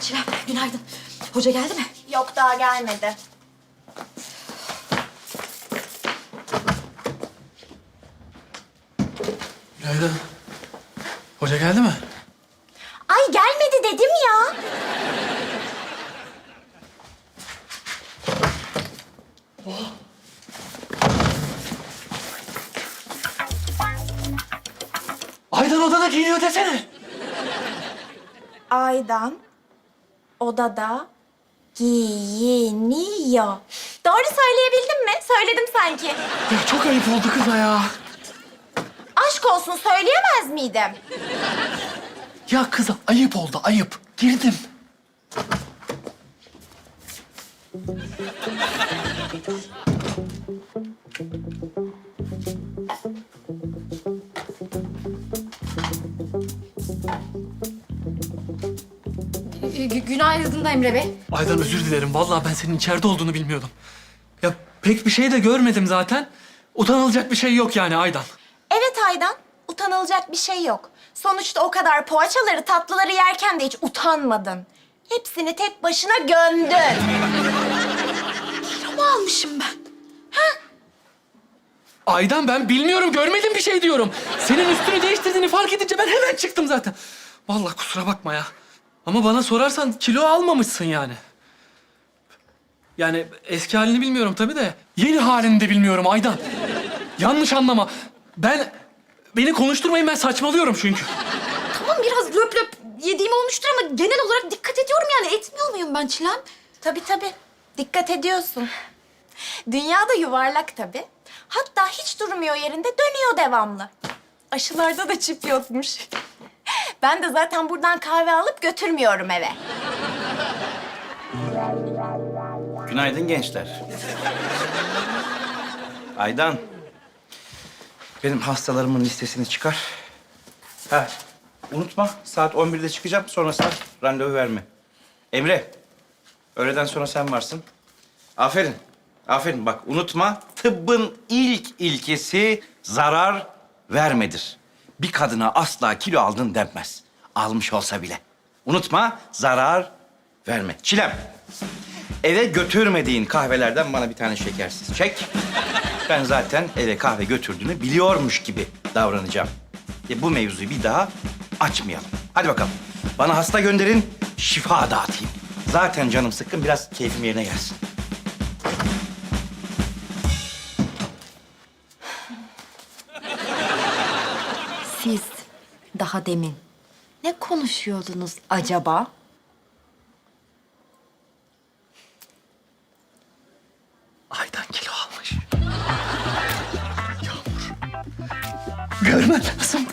Çilem günaydın. Hoca geldi mi? Yok daha gelmedi. Günaydın. Hoca geldi mi? Ay gelmedi dedim ya. Aydan odada giyiniyor desene. Aydan odada giyiniyor. Doğru söyleyebildim mi? Söyledim sanki. Ya çok ayıp oldu kıza ya. Aşk olsun söyleyemez miydim? Ya kıza ayıp oldu ayıp. Girdim. Gü- günaydın da Emre Bey. Aydan özür dilerim. Vallahi ben senin içeride olduğunu bilmiyordum. Ya pek bir şey de görmedim zaten. Utanılacak bir şey yok yani Aydan. Evet Aydan. Utanılacak bir şey yok. Sonuçta o kadar poğaçaları, tatlıları yerken de hiç utanmadın. Hepsini tek başına gömdün. Kilo mu almışım ben? Aydan ben bilmiyorum, görmedim bir şey diyorum. Senin üstünü değiştirdiğini fark edince ben hemen çıktım zaten. Vallahi kusura bakma ya. Ama bana sorarsan kilo almamışsın yani. Yani eski halini bilmiyorum tabii de yeni halini de bilmiyorum Aydan. Yanlış anlama. Ben beni konuşturmayın ben saçmalıyorum çünkü. Tamam biraz löp löp yediğim olmuştur ama genel olarak dikkat ediyorum yani. Etmiyor muyum ben Çilem? Tabii tabii. Dikkat ediyorsun. Dünya da yuvarlak tabii. Hatta hiç durmuyor yerinde, dönüyor devamlı. Aşılarda da çip yokmuş. Ben de zaten buradan kahve alıp götürmüyorum eve. Günaydın gençler. Aydan. Benim hastalarımın listesini çıkar. Ha, unutma saat 11'de çıkacağım. Sonrasında randevu verme. Emre, öğleden sonra sen varsın. Aferin. Aferin bak unutma tıbbın ilk ilkesi zarar vermedir. Bir kadına asla kilo aldın denmez. Almış olsa bile. Unutma zarar verme. Çilem. Eve götürmediğin kahvelerden bana bir tane şekersiz çek. Ben zaten eve kahve götürdüğünü biliyormuş gibi davranacağım. E bu mevzuyu bir daha açmayalım. Hadi bakalım. Bana hasta gönderin, şifa dağıtayım. Zaten canım sıkkın, biraz keyfim yerine gelsin. Siz daha demin ne konuşuyordunuz acaba? Aydan kilo almış. Yağmur. Görmen lazım.